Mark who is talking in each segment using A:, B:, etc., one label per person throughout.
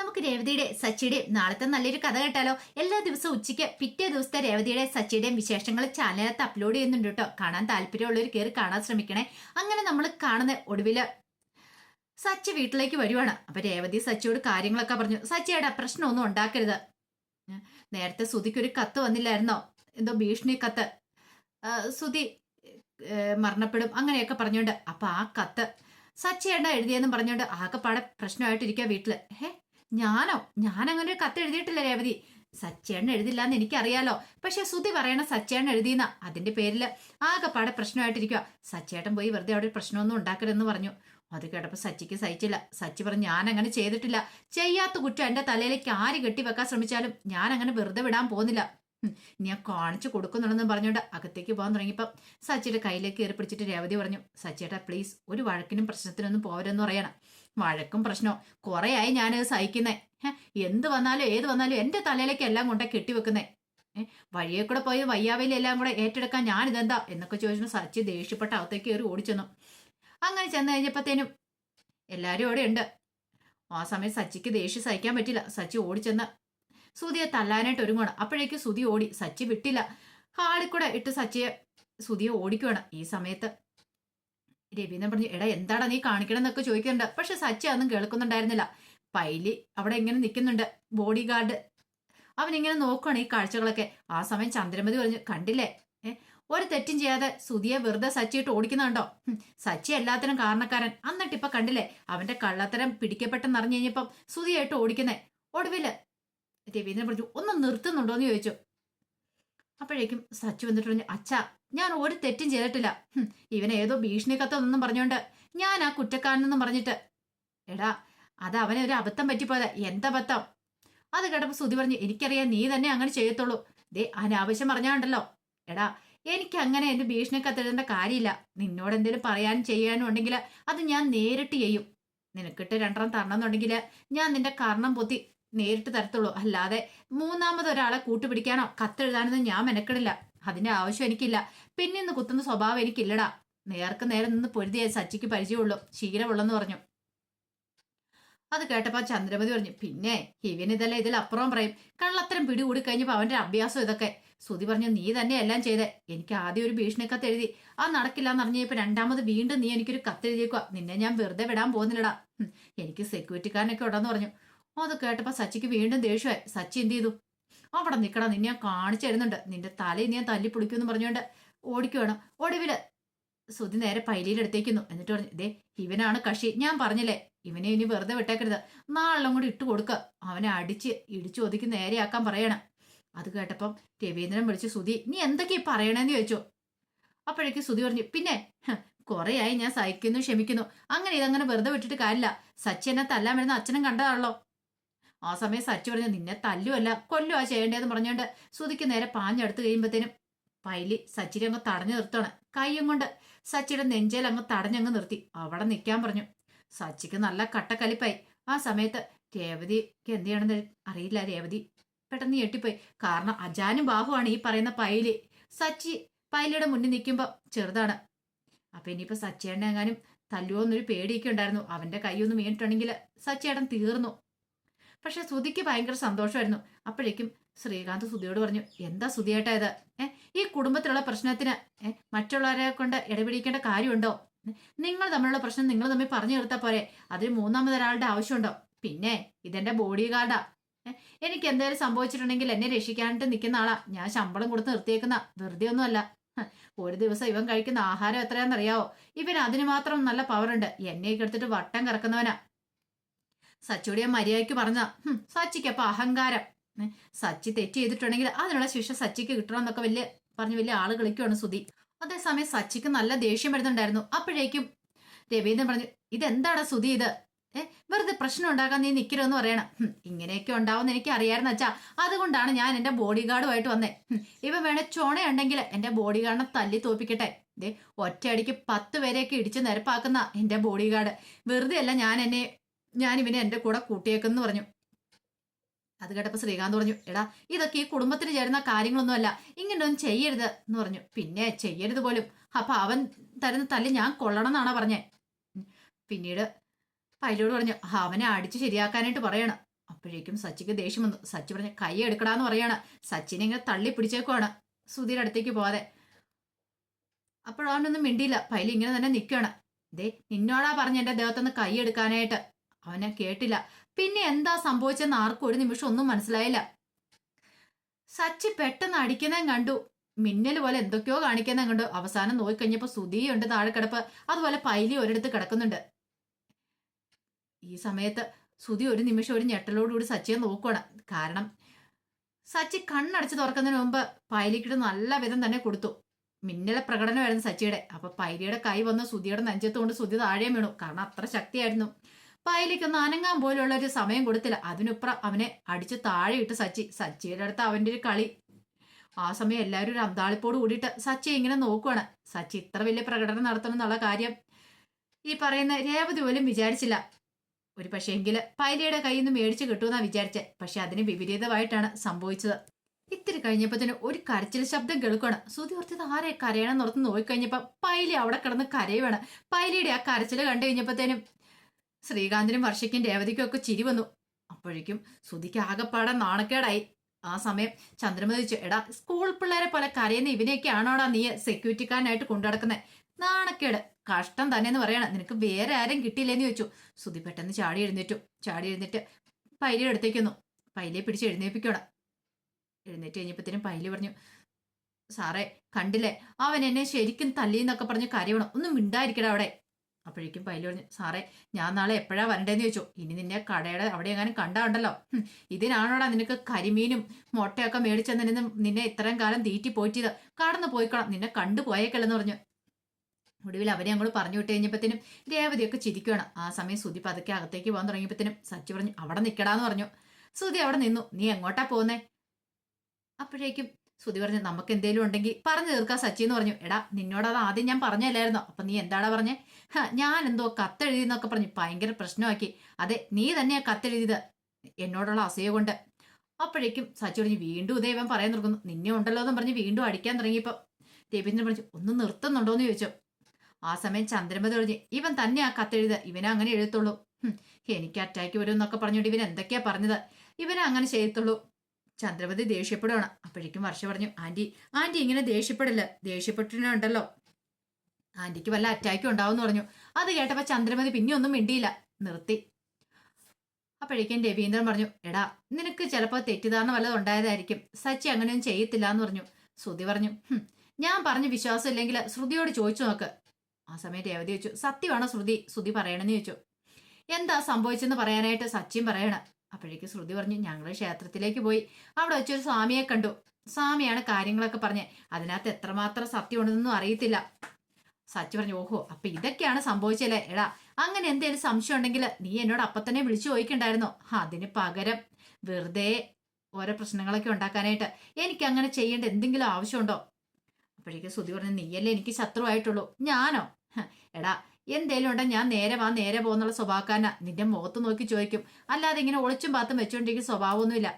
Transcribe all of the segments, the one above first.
A: നമുക്ക് രേവതിയുടെ സച്ചിയുടെയും നാളത്തെ നല്ലൊരു കഥ കേട്ടാലോ? എല്ലാ ദിവസവും ഉച്ചയ്ക്ക് പിറ്റേ ദിവസത്തെ രേവതിയുടെ സച്ചിയുടെയും വിശേഷങ്ങൾ ചാനലിനകത്ത് അപ്ലോഡ് ചെയ്യുന്നുണ്ട് കേട്ടോ. കാണാൻ താല്പര്യമുള്ളവർ കയറി കാണാൻ ശ്രമിക്കണേ. അങ്ങനെ നമ്മൾ കാണുന്ന ഒടുവിൽ സച്ചി വീട്ടിലേക്ക് വരുവാണ്. അപ്പൊ രേവതി സച്ചിയോട് കാര്യങ്ങളൊക്കെ പറഞ്ഞു. സച്ചിയുടെ പ്രശ്നമൊന്നും ഉണ്ടാക്കരുത്. നേരത്തെ സുധിക്കൊരു കത്ത് വന്നില്ലായിരുന്നോ? എന്തോ ഭീഷണി കത്ത്. സുധി മരണപ്പെടും അങ്ങനെയൊക്കെ പറഞ്ഞുകൊണ്ട്. അപ്പൊ ആ കത്ത് സച്ചിയേണ്ട എഴുതിയെന്നും പറഞ്ഞുകൊണ്ട് ആകെപ്പാടെ പ്രശ്നമായിട്ടിരിക്കുക വീട്ടിൽ. ഹേ ഞാനോ? ഞാൻ അങ്ങനെ ഒരു കത്ത് എഴുതിയിട്ടില്ല രേവതി. സച്ചേണ്ണ എഴുതില്ല എന്ന് എനിക്കറിയാലോ. പക്ഷെ സുധി പറയണ സച്ചേണ്ണ എഴുതിയെന്ന. അതിന്റെ പേരിൽ ആകെപ്പാടെ പ്രശ്നമായിട്ടിരിക്കുക സച്ചേട്ടൻ പോയി വെറുതെ അവിടെ ഒരു പ്രശ്നമൊന്നും ഉണ്ടാക്കരുതെന്ന് പറഞ്ഞു. അത് കേട്ടപ്പോൾ സച്ചിക്ക് സഹിച്ചില്ല. സച്ചി പറഞ്ഞു ഞാൻ അങ്ങനെ ചെയ്തിട്ടില്ല. ചെയ്യാത്ത കുറ്റം എന്റെ തലയിലേക്ക് ആര് കെട്ടി വെക്കാൻ ശ്രമിച്ചാലും ഞാൻ അങ്ങനെ വെറുതെ വിടാൻ പോകുന്നില്ല. ഞാൻ കാണിച്ചു കൊടുക്കുന്നുണ്ടെന്ന് പറഞ്ഞുകൊണ്ട് അകത്തേക്ക് പോകാൻ തുടങ്ങിയപ്പം സച്ചിയുടെ കയ്യിലേക്ക് പിടിച്ചിട്ട് രേവതി പറഞ്ഞു സച്ചിയേട്ടാ പ്ലീസ് ഒരു വഴക്കിനും പ്രശ്നത്തിനൊന്നും പോരെന്ന് പറയണം. വഴക്കും പ്രശ്നവും. കുറേയായി ഞാനത് സഹിക്കുന്നേ. എന്ത് വന്നാലും ഏത് വന്നാലും എന്റെ തലയിലേക്ക് എല്ലാം കൊണ്ട കെട്ടിവെക്കുന്നേ. വഴിയെ കൂടെ പോയി വയ്യാവലി എല്ലാം കൂടെ ഏറ്റെടുക്കാൻ ഞാൻ ഇതെന്താ എന്നൊക്കെ ചോദിച്ചു സച്ചി ദേഷ്യപ്പെട്ട അകത്തേക്ക് കയറി ഓടിച്ചെന്നു. അങ്ങനെ ചെന്ന് കഴിഞ്ഞപ്പോഴത്തേനും എല്ലാവരും അവിടെ ഉണ്ട് ആ സമയം സച്ചിക്ക് ദേഷ്യം സഹിക്കാൻ പറ്റില്ല. സച്ചി ഓടിച്ചെന്ന് സുധിയെ തല്ലാനായിട്ട് ഒരുങ്ങണം അപ്പോഴേക്ക് സുധി ഓടി. സച്ചി വിട്ടില്ല. ഹാളിൽ കൂടെ ഇട്ട് സച്ചിയെ സുധിയെ ഓടിക്കുവാണ് ഈ സമയത്ത്. രവീന്ദ്രൻ പറഞ്ഞു എടാ എന്താടാ നീ കാണിക്കണം എന്നൊക്കെ ചോദിക്കുന്നുണ്ട്. പക്ഷെ സച്ചി അതൊന്നും കേൾക്കുന്നുണ്ടായിരുന്നില്ല. പൈലി അവിടെ ഇങ്ങനെ നിൽക്കുന്നുണ്ട്. ബോഡി ഗാർഡ് അവൻ ഇങ്ങനെ നോക്കുകയാണ് ഈ കാഴ്ചകളൊക്കെ. ആ സമയം ചന്ദ്രമതി പറഞ്ഞു കണ്ടില്ലേ? ഒരു തെറ്റും ചെയ്യാതെ സുധിയെ വെറുതെ സച്ചിയിട്ട് ഓടിക്കുന്നുണ്ടോ? സച്ചി എല്ലാത്തിനും കാരണക്കാരൻ. എന്നിട്ട് ഇപ്പൊ കണ്ടില്ലേ? അവന്റെ കള്ളത്തരം പിടിക്കപ്പെട്ടെന്ന് അറിഞ്ഞു കഴിഞ്ഞപ്പം സുധിയായിട്ട് ഓടിക്കുന്നേ. ഒടുവിൽ രവീന്ദ്രൻ പറഞ്ഞു ഒന്ന് നിർത്തുന്നുണ്ടോ എന്ന് ചോദിച്ചു. അപ്പോഴേക്കും സച്ചു വന്നിട്ട് പറഞ്ഞു അച്ഛാ ഞാൻ ഒരു തെറ്റും ചെയ്തിട്ടില്ല. ഇവൻ ഏതോ ഭീഷണി കത്തൊന്നും പറഞ്ഞുകൊണ്ട് ഞാൻ ആ കുറ്റക്കാരനെന്നും പറഞ്ഞിട്ട്. എടാ അത് അവനെ ഒരു അബദ്ധം എന്താ എന്തബദ്ധം അത് കേട്ടപ്പോൾ സുധി പറഞ്ഞു എനിക്കറിയാം നീ തന്നെ അങ്ങനെ ചെയ്യത്തുള്ളൂ. ദേ അനാവശ്യം പറഞ്ഞാണ്ടല്ലോ. എടാ എനിക്ക് അങ്ങനെ എന്റെ ഭീഷണി കത്തെഴുതേണ്ട കാര്യമില്ല. നിന്നോട് എന്തെങ്കിലും പറയാനും ചെയ്യാനും ഉണ്ടെങ്കിൽ അത് ഞാൻ നേരിട്ട് ചെയ്യും. നിനക്കിട്ട് രണ്ടെണ്ണം തരണമെന്നുണ്ടെങ്കിൽ ഞാൻ നിന്റെ കർണം പൊത്തി നേരിട്ട് തരത്തുള്ളൂ. അല്ലാതെ മൂന്നാമത് ഒരാളെ കൂട്ടുപിടിക്കാനോ കത്തെഴുതാനൊന്നും ഞാൻ മെനക്കെടില്ല. അതിന്റെ ആവശ്യം എനിക്കില്ല. പിന്നെ ഇന്ന് കുത്തുന്ന സ്വഭാവം എനിക്കില്ലടാ. നേർക്ക് നേരെ നിന്ന് പൊരുതിയ സച്ചിക്ക് പരിചയമുള്ളൂ. ശീലമുള്ളെന്ന് പറഞ്ഞു. അത് കേട്ടപ്പോ ചന്ദ്രമതി പറഞ്ഞു പിന്നെ ഇവൻ ഇതല്ല ഇതിൽ അപ്പുറം പറയും. കള്ളത്തരം പിടികൂടി കഴിഞ്ഞപ്പോ അവന്റെ അഭ്യാസം ഇതൊക്കെ. സുതി പറഞ്ഞു നീ തന്നെ എല്ലാം ചെയ്തേ. എനിക്ക് ആദ്യം ഒരു ഭീഷണി കത്ത് എഴുതി. ആ നടക്കില്ല എന്ന് അറിഞ്ഞപ്പോ രണ്ടാമത് വീണ്ടും നീ എനിക്കൊരു കത്ത് എഴുതിയേക്കുക നിന്നെ ഞാൻ വെറുതെ വിടാൻ പോകുന്നില്ലടാ. എനിക്ക് സെക്യൂരിറ്റിക്കാരനൊക്കെ ഉണ്ടെന്ന് പറഞ്ഞു. അത് കേട്ടപ്പോ സച്ചിക്ക് വീണ്ടും ദേഷ്യമായി. സച്ചി എന്ത് ചെയ്തു? അവിടെ നിൽക്കടാ നിന്നെ ഞാൻ കാണിച്ചു തരുന്നുണ്ട്. നിന്റെ തലയിൽ ഞാൻ തല്ലി പൊളിക്കുമെന്ന് പറഞ്ഞുകൊണ്ട് ഓടിക്കുവാണ്. ഒടുവിൽ സുധി നേരെ പൈലിയിലെടുത്തേക്കുന്നു. എന്നിട്ട് പറഞ്ഞു ഇതേ ഇവനാണ് കക്ഷി. ഞാൻ പറഞ്ഞില്ലേ ഇവനെ ഇനി വെറുതെ വിട്ടേക്കരുത്. നാളെല്ലാം കൂടി ഇട്ട് കൊടുക്ക. അവനെ അടിച്ച് ഇടിച്ചു ഒതുക്കി നേരെയാക്കാൻ പറയണം. അത് കേട്ടപ്പം രവീന്ദ്രൻ വിളിച്ച് സുധി നീ എന്തൊക്കെയാ പറയണേന്ന് ചോദിച്ചു? അപ്പോഴേക്ക് സുധി പറഞ്ഞു പിന്നെ കുറേയായി ഞാൻ സഹിക്കുന്നു ക്ഷമിക്കുന്നു. അങ്ങനെ ഇതങ്ങനെ വെറുതെ വിട്ടിട്ട് കാര്യമില്ല. സച്ചി എന്നെ തല്ലാൻ വരുന്ന അച്ഛനും കണ്ടതാണല്ലോ. ആ സമയം സച്ചു പറഞ്ഞു നിന്നെ തല്ലുമല്ല കൊല്ലുവാ ചെയ്യേണ്ടതെന്ന് പറഞ്ഞുകൊണ്ട് സുധിക്ക് നേരെ പാഞ്ഞെടുത്ത് കഴിയുമ്പോഴത്തേനും പൈലി സച്ചിനെ അങ്ങ് തടഞ്ഞു നിർത്തണം കൈയും കൊണ്ട്. സച്ചിയുടെ നെഞ്ചേൽ അങ്ങ് തടഞ്ഞങ്ങ് നിർത്തി അവിടെ നിൽക്കാൻ പറഞ്ഞു. സച്ചിക്ക് നല്ല കട്ടക്കലിപ്പായി. ആ സമയത്ത് രേവതിക്ക് എന്ത് ചെയ്യണമെന്ന് അറിയില്ല രേവതി. പെട്ടെന്ന് ഞെട്ടിപ്പോയി. കാരണം അജാനും ബാഹുവാണ് ഈ പറയുന്ന പൈലി. സച്ചി പൈലിയുടെ മുന്നിൽ നിൽക്കുമ്പോൾ ചെറുതാണ്. അപ്പൊ ഇനിയിപ്പോ സച്ചിയേട്ടനെ എങ്ങാനും തല്ലുവോ എന്നൊരു പേടിയൊക്കെ ഉണ്ടായിരുന്നു. അവന്റെ കൈയൊന്ന് വീണിട്ടുണ്ടെങ്കിൽ സച്ചേടൻ തീർന്നു. പക്ഷെ സുധിക്ക് ഭയങ്കര സന്തോഷമായിരുന്നു. അപ്പോഴേക്കും ശ്രീകാന്ത് സുധിയോട് പറഞ്ഞു എന്താ സുധിയേട്ടാ ഇത്? ഏ ഈ കുടുംബത്തിലുള്ള പ്രശ്നത്തിന് ഏഹ് മറ്റുള്ളവരെ കൊണ്ട് ഇടപിടിക്കേണ്ട കാര്യമുണ്ടോ? നിങ്ങൾ തമ്മിലുള്ള പ്രശ്നം നിങ്ങൾ തമ്മിൽ പറഞ്ഞു തീർത്താൽ പോരെ. അതിന് മൂന്നാമതൊരാളുടെ ആവശ്യമുണ്ടോ? പിന്നെ ഇതെന്റെ ബോഡി ഗാർഡാ. എനിക്ക് എന്തെങ്കിലും സംഭവിച്ചിട്ടുണ്ടെങ്കിൽ എന്നെ രക്ഷിക്കാനായിട്ട് നിൽക്കുന്ന ആളാ. ഞാൻ ശമ്പളം കൊടുത്ത് നിർത്തിയേക്കുന്ന വെറുതെ ഒന്നുമല്ല. ഒരു ദിവസം ഇവൻ കഴിക്കുന്ന ആഹാരം എത്രയാണെന്നറിയാവോ? ഇവൻ അതിന് മാത്രം നല്ല പവറുണ്ട് എന്നെ എടുത്തിട്ട് വട്ടം കറക്കുന്നവനാ. സച്ചിയോട് ഞാൻ മര്യാദയ്ക്ക് പറഞ്ഞ സച്ചിക്ക് അപ്പൊ അഹങ്കാരം. സച്ചി തെറ്റ് ചെയ്തിട്ടുണ്ടെങ്കിൽ അതിനുള്ള ശിക്ഷ സച്ചിക്ക് കിട്ടണം എന്നൊക്കെ വലിയ പറഞ്ഞ് വലിയ ആൾ കളിക്കുവാണ് സുധി. അതേസമയം സച്ചിക്ക് നല്ല ദേഷ്യം വരുന്നുണ്ടായിരുന്നു. അപ്പോഴേക്കും രവീന്ദ്രൻ പറഞ്ഞു ഇതെന്താണ് സുധി ഇത്? ഏ വെറുതെ പ്രശ്നം ഉണ്ടാക്കാൻ നീ നിൽക്കരുതെന്ന് പറയണം. ഇങ്ങനെയൊക്കെ ഉണ്ടാവുമെന്ന് എനിക്ക് അറിയാമായിരുന്നു അച്ഛാ. അതുകൊണ്ടാണ് ഞാൻ എന്റെ ബോഡി ഗാർഡുമായിട്ട് വന്നേ ഇവ വേണേ ചുണയുണ്ടെങ്കിൽ എന്റെ ബോഡി ഗാർഡിനെ തല്ലി തോപ്പിക്കട്ടെ ദേ ഒറ്റയടിക്ക് പത്ത് പേരെയൊക്കെ ഇടിച്ച് നിരപ്പാക്കുന്ന എന്റെ ബോഡി ഗാർഡ് വെറുതെ അല്ല ഞാൻ എന്നെ ഞാൻ ഇവനെ എന്റെ കൂടെ കൂട്ടിയേക്കെന്ന് പറഞ്ഞു. അത് കേട്ടപ്പോൾ ശ്രീകാന്ത് പറഞ്ഞു എടാ ഇതൊക്കെ ഈ കുടുംബത്തിന് ചേരുന്ന കാര്യങ്ങളൊന്നുമല്ല അല്ല ഇങ്ങനെയൊന്നും ചെയ്യരുത് എന്ന് പറഞ്ഞു. പിന്നെ ചെയ്യരുത് പോലും. അപ്പൊ അവൻ തരുന്ന തല്ല് ഞാൻ കൊള്ളണം എന്നാണോ പറഞ്ഞേ? പിന്നീട് പൈലോട് പറഞ്ഞു അവനെ അടിച്ച് ശരിയാക്കാനായിട്ട് പറയണം. അപ്പോഴേക്കും സച്ചിക്ക് ദേഷ്യം വന്നു. സച്ചി പറഞ്ഞ കൈ എടുക്കടാന്ന് പറയാണ്. സച്ചിനെ ഇങ്ങനെ തള്ളി പിടിച്ചേക്കുവാണ് സുധീരുടെ അടുത്തേക്ക് പോവാതെ. അപ്പോഴവനൊന്നും മിണ്ടിയില്ല. പൈലി ഇങ്ങനെ തന്നെ നിൽക്കുകയാണ് ദേ നിന്നോടാ പറഞ്ഞ എന്റെ ദേഹത്തുനിന്ന് കൈ എടുക്കാനായിട്ട്. അവനെ കേട്ടില്ല. പിന്നെ എന്താ സംഭവിച്ചെന്ന് ആർക്കും ഒരു നിമിഷം ഒന്നും മനസ്സിലായില്ല. സച്ചി പെട്ടെന്ന് അടിക്കുന്നതും കണ്ടു. മിന്നൽ പോലെ എന്തൊക്കെയോ കാണിക്കുന്നതും കണ്ടു. അവസാനം നോക്കിക്കഴിഞ്ഞപ്പോ സുധിയുണ്ട് താഴെ കിടപ്പ്. അതുപോലെ പൈലി ഒരിടത്ത് കിടക്കുന്നുണ്ട്. ഈ സമയത്ത് സുധി ഒരു നിമിഷം ഒരു ഞെട്ടലോടുകൂടി സച്ചിയെ നോക്കണം കാരണം സച്ചി കണ്ണടച്ച് തുറക്കുന്നതിന് മുമ്പ് പൈലിക്കിട്ട് നല്ല വിധം തന്നെ കൊടുത്തു. മിന്നലെ പ്രകടനമായിരുന്നു സച്ചിയുടെ. അപ്പൊ പൈലിയുടെ കൈ വന്ന് സുധിയുടെ നെഞ്ചത്ത് കൊണ്ട് സുധി താഴെ വീണു. കാരണം അത്ര ശക്തിയായിരുന്നു. പൈലിക്കൊന്ന് അനങ്ങാൻ പോലുള്ള ഒരു സമയം കൊടുത്തില്ല. അതിനുപ്പുറം അവനെ അടിച്ചു താഴെ ഇട്ട് സച്ചി സച്ചിയുടെ അടുത്ത് അവന്റെ ഒരു കളി. ആ സമയം എല്ലാവരും ഒരു അന്താളിപ്പോട് കൂടിയിട്ട് സച്ചി ഇങ്ങനെ നോക്കുവാണ്. സച്ചി ഇത്ര വലിയ പ്രകടനം നടത്തണം എന്നുള്ള കാര്യം ഈ പറയുന്ന രേവതി പോലും വിചാരിച്ചില്ല. ഒരു പക്ഷേ എങ്കിൽ പൈലിയുടെ കയ്യിൽ നിന്ന് മേടിച്ച് കിട്ടുമെന്നാ വിചാരിച്ചത് പക്ഷെ അതിന് വിപരീതമായിട്ടാണ് സംഭവിച്ചത്. ഇത്തിരി കഴിഞ്ഞപ്പത്തിന് ഒരു കരച്ചിൽ ശബ്ദം കേൾക്കുകയാണ് സുതി ഓർത്തത് ആരെ കരയണം നിർത്ത് നോക്കിക്കഴിഞ്ഞപ്പോ പൈലി അവിടെ കിടന്ന് കരയുവാണ്. പൈലിയുടെ ആ കരച്ചിൽ കണ്ടു കഴിഞ്ഞപ്പോഴത്തേനും ശ്രീകാന്തിനും വർഷയ്ക്കും രേവതിക്കും ഒക്കെ ചിരി വന്നു. അപ്പോഴേക്കും സുതിക്ക് ആകെപ്പാടെ നാണക്കേടായി. ആ സമയം ചന്ദ്രമതി ചോദിച്ചു എടാ സ്കൂൾ പിള്ളേരെ പോലെ കരയുന്ന ഇവനെയൊക്കെ ആണോടാ നീ സെക്യൂരിറ്റിക്കാരനായിട്ട് കൊണ്ടുനടക്കുന്നത് നാണക്കേട്. കഷ്ടം തന്നെയെന്ന് പറയണം. നിനക്ക് വേറെ ആരും കിട്ടിയില്ലെന്ന് ചോദിച്ചു. സുതി പെട്ടെന്ന് ചാടി എഴുന്നേറ്റു. ചാടി എഴുന്നേറ്റ് പൈലി എടുത്തേക്കുന്നു പൈലിയെ പിടിച്ച് എഴുന്നേപ്പിക്കണം എഴുന്നേറ്റ് കഴിഞ്ഞപ്പോഴത്തേനും പൈലി പറഞ്ഞു സാറേ കണ്ടില്ലേ? അവൻ എന്നെ ശരിക്കും തല്ലി എന്നൊക്കെ പറഞ്ഞ് കരയണം. ഒന്നും മിണ്ടായിരിക്കട അവിടെ. അപ്പോഴേക്കും പൈലി പറഞ്ഞു സാറേ ഞാൻ നാളെ എപ്പോഴാ വരണ്ടേന്ന് ചോദിച്ചു. ഇനി നിന്റെ കടയുടെ അവിടെ എങ്ങാനും കണ്ടാണ്ടല്ലോ ഇതിനാണോടാ നിനക്ക് കരിമീനും മുട്ടയൊക്കെ മേടിച്ചെന്ന് നിന്നെ നിന്നെ ഇത്രയും കാലം തീറ്റി പോയിട്ടത് കടന്നു പോയിക്കണം നിന്നെ കണ്ടു പോയേക്കല്ലെന്ന് പറഞ്ഞു. ഒടുവിൽ അവരെ അങ്ങോട്ട് പറഞ്ഞു വിട്ട് കഴിഞ്ഞപ്പോഴത്തേനും രേവതിയൊക്കെ ചിരിക്കുകയാണ് ആ സമയം സുതി പതുക്കെ അകത്തേക്ക് പോകാൻ തുടങ്ങിയപ്പോഴത്തേനും സച്ചി പറഞ്ഞു അവിടെ നിൽക്കടാന്ന് പറഞ്ഞു. സുതി അവിടെ നിന്നു. നീ എങ്ങോട്ടാ പോകുന്നേ അപ്പോഴേക്കും സുതി പറഞ്ഞു നമുക്ക് എന്തെങ്കിലും ഉണ്ടെങ്കിൽ പറഞ്ഞു തീർക്കാം സച്ചി എന്ന് പറഞ്ഞു. എടാ നിന്നോട് അത് ആദ്യം ഞാൻ പറഞ്ഞല്ലായിരുന്നോ അപ്പൊ നീ എന്താടാ പറഞ്ഞേ? "ഹ, ഞാൻ എന്തോ കത്തെഴുതി എന്നൊക്കെ പറഞ്ഞ് ഭയങ്കര പ്രശ്നമാക്കി. അതെ നീ തന്നെയാ കത്തെഴുതിയത്. എന്നോടുള്ള അസൂയ കൊണ്ട്. അപ്പോഴേക്കും സച്ചി പറഞ്ഞ് വീണ്ടും ഇതേ ഇവൻ പറയാൻ തുടങ്ങുന്നു. നിന്നെ ഉണ്ടല്ലോ എന്ന് പറഞ്ഞ് വീണ്ടും അടിക്കാൻ തുടങ്ങിയപ്പോ രവീന്ദ്രൻ പറഞ്ഞു ഒന്ന് നിർത്തുന്നുണ്ടോന്ന് ചോദിച്ചു. ആ സമയം ചന്ദ്രമതി പറഞ്ഞു ഇവൻ തന്നെ ആ കത്തെഴുതുക ഇവനെ അങ്ങനെ എഴുത്തുള്ളൂ എനിക്ക് അറ്റാക്ക് വരും എന്നൊക്കെ പറഞ്ഞുകൊണ്ട് ഇവൻ എന്തൊക്കെയാ പറഞ്ഞത്? ഇവനെ അങ്ങനെ ചെയ്യത്തുള്ളൂ. ചന്ദ്രമതി ദേഷ്യപ്പെടുകയാണ് അപ്പോഴേക്കും വർഷ പറഞ്ഞു ആന്റി ആന്റി ഇങ്ങനെ ദേഷ്യപ്പെടില്ല. ദേഷ്യപ്പെട്ടിട്ടുണ്ടല്ലോ ആന്റിക്ക് വല്ല അറ്റാക്കും ഉണ്ടാവും പറഞ്ഞു. അത് കേട്ടപ്പോ ചന്ദ്രമതി പിന്നെ ഒന്നും മിണ്ടിയില്ല. നിർത്തി. അപ്പോഴേക്കും രവീന്ദ്രൻ പറഞ്ഞു എടാ നിനക്ക് ചിലപ്പോൾ തെറ്റിദ്ധാരണ വല്ലതും ഉണ്ടായതായിരിക്കും. സച്ചി അങ്ങനെയൊന്നും ചെയ്യത്തില്ല എന്ന് പറഞ്ഞു. ശ്രുതി പറഞ്ഞു ഞാൻ പറഞ്ഞ വിശ്വാസം ഇല്ലെങ്കിൽ ശ്രുതിയോട് ചോദിച്ചു നോക്ക്. ആ സമയം രേവതി വെച്ചു സത്യമാണോ ശ്രുതി? ശ്രുതി പറയണമെന്ന് ചോദിച്ചു. എന്താ സംഭവിച്ചെന്ന് പറയാനായിട്ട് സച്ചിൻ പറയണ. അപ്പോഴേക്ക് ശ്രുതി പറഞ്ഞു ഞങ്ങൾ ക്ഷേത്രത്തിലേക്ക് പോയി. അവിടെ വെച്ചൊരു സ്വാമിയെ കണ്ടു. സ്വാമിയാണ് കാര്യങ്ങളൊക്കെ പറഞ്ഞ്. അതിനകത്ത് എത്രമാത്രം സത്യമുണ്ടെന്നൊന്നും അറിയത്തില്ല. സച്ചി പറഞ്ഞു ഓഹോ അപ്പൊ ഇതൊക്കെയാണ് സംഭവിച്ചല്ലേ? എടാ അങ്ങനെ എന്തേലും സംശയം ഉണ്ടെങ്കിൽ നീ എന്നോട് അപ്പൊ തന്നെ വിളിച്ചു ചോദിക്കണ്ടായിരുന്നോ. അതിന് പകരം വെറുതെ ഓരോ പ്രശ്നങ്ങളൊക്കെ ഉണ്ടാക്കാനായിട്ട് എനിക്ക് അങ്ങനെ ചെയ്യേണ്ട എന്തെങ്കിലും ആവശ്യമുണ്ടോ? അപ്പോഴേക്കും ശ്രുതി പറഞ്ഞു നീയല്ലേ എനിക്ക് ശത്രുവായിട്ടുള്ളൂ. ഞാനോ? എടാ എന്തേലും ഉണ്ടെങ്കിൽ ഞാൻ നേരെ വാ നേരെ പോകുന്നുള്ള സ്വഭാവക്കാരന. നിന്റെ മുഖത്ത് നോക്കി ചോദിക്കും. അല്ലാതെ ഇങ്ങനെ ഒളിച്ചും പാത്തും വെച്ചുകൊണ്ടിരിക്കുന്ന സ്വഭാവമൊന്നുമില്ല.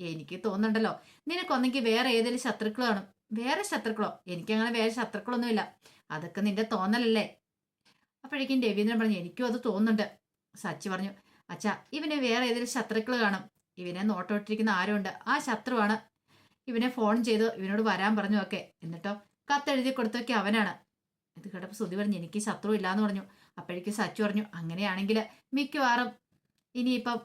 A: എനിക്ക് തോന്നുന്നുണ്ടല്ലോ നിനക്കൊന്നെങ്കിൽ വേറെ ഏതെങ്കിലും ശത്രുക്കളാണ് വേറെ ശത്രുക്കളോ? എനിക്കങ്ങനെ വേറെ ശത്രുക്കളൊന്നുമില്ല. അതൊക്കെ നിന്റെ തോന്നലല്ലേ? അപ്പോഴേക്കും രവീന്ദ്രൻ പറഞ്ഞു എനിക്കും അത് തോന്നുന്നുണ്ട്. സച്ചി പറഞ്ഞു അച്ഛാ ഇവനെ വേറെ ഏതെങ്കിലും ശത്രുക്കൾ കാണും. ഇവനെ നോട്ടോട്ടിരിക്കുന്ന ആരുണ്ട്? ആ ശത്രുവാണ്. ഇവനെ ഫോൺ ചെയ്ത് ഇവനോട് വരാൻ പറഞ്ഞു ഒക്കെ. എന്നിട്ടോ കത്തെഴുതി കൊടുത്തൊക്കെ അവനാണ്. ഇത് കേട്ടപ്പോൾ സുധി പറഞ്ഞു എനിക്ക് ശത്രു ഇല്ലാന്ന് പറഞ്ഞു. അപ്പോഴേക്കും സച്ചു പറഞ്ഞു അങ്ങനെയാണെങ്കിൽ മിക്കവാറും ഇനിയിപ്പം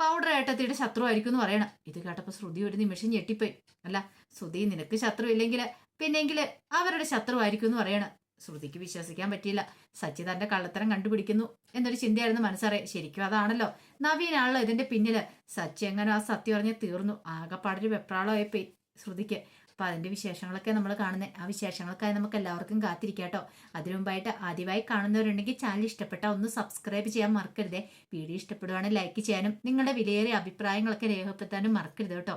A: പൗഡർ ഏട്ടത്തിയുടെ ശത്രു ആയിരിക്കും എന്ന് പറയണം. ഇത് കേട്ടപ്പോൾ ശ്രുതി ഒരു നിമിഷം ഞെട്ടിപ്പോയി. അല്ല ശ്രുതി നിനക്ക് ശത്രു ഇല്ലെങ്കിൽ പിന്നെങ്കിൽ അവരുടെ ശത്രുവായിരിക്കും എന്ന് പറയണ. ശ്രുതിക്ക് വിശ്വസിക്കാൻ പറ്റിയില്ല. സച്ചി തന്റെ കള്ളത്തരം കണ്ടുപിടിക്കുന്നു എന്നൊരു ചിന്തയായിരുന്നു മനസ്സറിയ ശരിക്കും അതാണല്ലോ. നവീനാണല്ലോ ഇതിന്റെ പിന്നിൽ. സച്ചി എങ്ങനെ ആ സത്യം അറിഞ്ഞ് തീർന്നു? ആകെപ്പാടൊരു വെപ്രാളമായി പോയി ശ്രുതിക്ക്. അപ്പൊ അതിന്റെ വിശേഷങ്ങളൊക്കെ നമ്മൾ കാണുന്നത് ആ വിശേഷങ്ങൾക്കായി നമുക്ക് എല്ലാവർക്കും കാത്തിരിക്കാട്ടോ അതിനു മുമ്പായിട്ട് ആദ്യമായി കാണുന്നവരുണ്ടെങ്കിൽ ചാനൽ ഇഷ്ടപ്പെട്ട ഒന്ന് സബ്സ്ക്രൈബ് ചെയ്യാൻ മറക്കരുതേ. വീഡിയോ ഇഷ്ടപ്പെടുവാണെങ്കിൽ ലൈക്ക് ചെയ്യാനും നിങ്ങളുടെ വിലയേറിയ അഭിപ്രായങ്ങളൊക്കെ രേഖപ്പെടുത്താനും മറക്കരുത് കേട്ടോ.